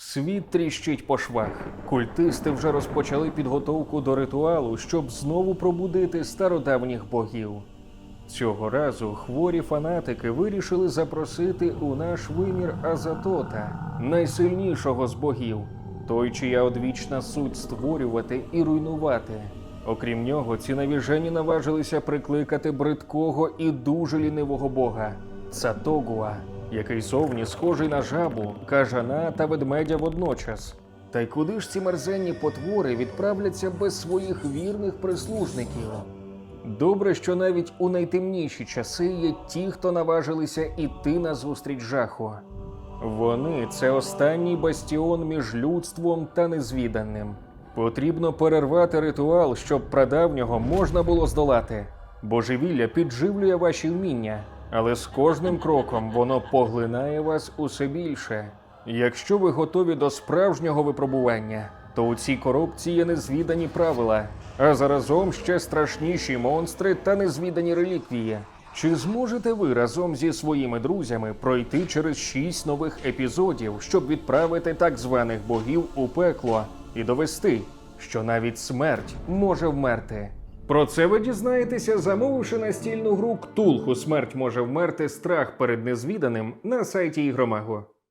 Світ тріщить по швах. Культисти вже розпочали підготовку до ритуалу, щоб знову пробудити стародавніх богів. Цього разу хворі фанатики вирішили запросити у наш вимір Азатота, найсильнішого з богів, той, чия одвічна суть створювати і руйнувати. Окрім нього, ці навіжені наважилися прикликати бридкого і дуже лінивого бога Цатогуа, який зовні схожий на жабу, кажана та ведмедя водночас. Та й куди ж ці мерзенні потвори відправляться без своїх вірних прислужників? Добре, що навіть у найтемніші часи є ті, хто наважилися іти назустріч жаху. Вони це останній бастіон між людством та незвіданим. Потрібно перервати ритуал, щоб прадавнього можна було здолати. Божевілля підживлює ваші вміння, але з кожним кроком воно поглинає вас усе більше. Якщо ви готові до справжнього випробування, то у цій коробці є незвідані правила, а заразом ще страшніші монстри та незвідані реліквії. Чи зможете ви разом зі своїми друзями пройти через шість нових епізодів, щоб відправити так званих богів у пекло і довести, що навіть смерть може вмерти? Про це ви дізнаєтеся, замовивши настільну гру Ктулху Смерть може вмерти страх перед незвіданим на сайті Ігромагу.